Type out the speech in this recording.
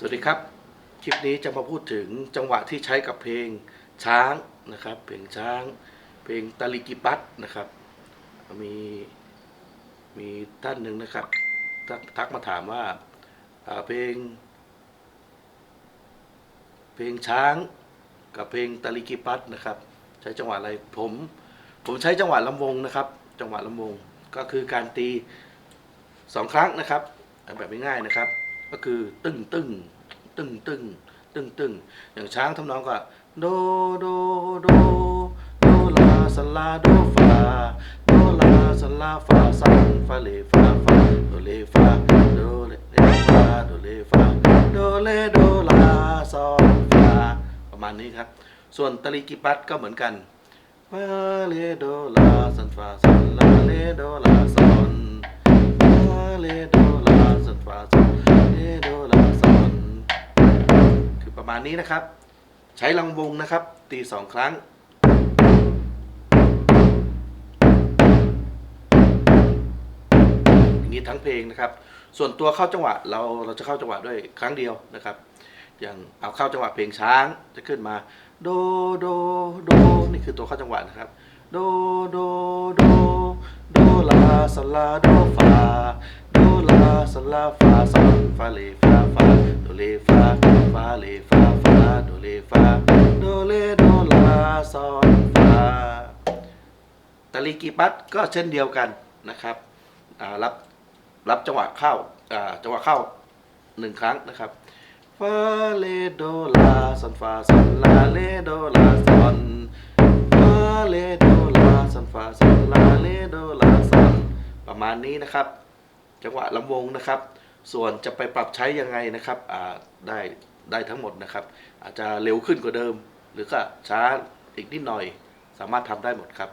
สวัสดีครับ คลิปนี้จะมาพูดถึงจังหวะที่ใช้กับเพลงช้างนะครับ เพลงช้าง เพลงตาลิกิปัตนะครับ มีมีท่านหนึ่งนะครับทักทักมาถามว่าเพลง เพลงช้างกับเพลงตาลิกิปัตนะครับ ใช้จังหวะอะไรผมผมใช้จังหวะลำวงนะครับ จังหวะลำวงก็คือการตีสองครั้งนะครับแบบง่ายๆนะครับ ก็คือตึ้งตึ้งตึ้งตึ้งตึ้งตึ้งอย่างช้างทำนองก็โดโดโดโดลาสลาโดฟาโดลาสลาฟาซังฟาเลฟาฟาโดเลฟาโดเลฟาโดเลฟาโดเลโดลาซอนฟาประมาณนี้ครับ ส่วนตะลิกิปัตก็เหมือนกันฟาเลโดลาซันฟาซันลาเลโดลาซอนฟาเลโดาณนี้นะครับ ใช้ลังวงนะครับ ตีสองครั้ง อย่างนี้ทั้งเพลงนะครับ ส่วนตัวเข้าจังหวะเราเราจะเข้าจังหวะด้วยครั้งเดียวนะครับ อย่างเอาเข้าจังหวะเพลงช้างจะขึ้นมา โดโดโดนี่คือตัวเข้าจังหวะนะครับโดโดโดโดลาสลาโดฟาโดลาสลาฟาซันฟาเลฟาฟาโดเลฟ โดเลโดลาซอนฟาตะลิกิปัตก็เช่นเดียวกันนะครับรับรับจังหวะเข้าจังหวะเข้าหนึ่งครั้งนะครับฟาเลโดลาซอนฟาซอนลาเลโดลาซอนฟาเลโดลาซอนฟาซอนลาเลโดลาซอนประมาณนี้นะครับ จังหวะลำวงนะครับ ส่วนจะไปปรับใช้ยังไงนะครับได้ ได้ทั้งหมดนะครับ อาจจะเร็วขึ้นกว่าเดิม หรือก็ช้าอีกนิดหน่อย สามารถทำได้หมดครับ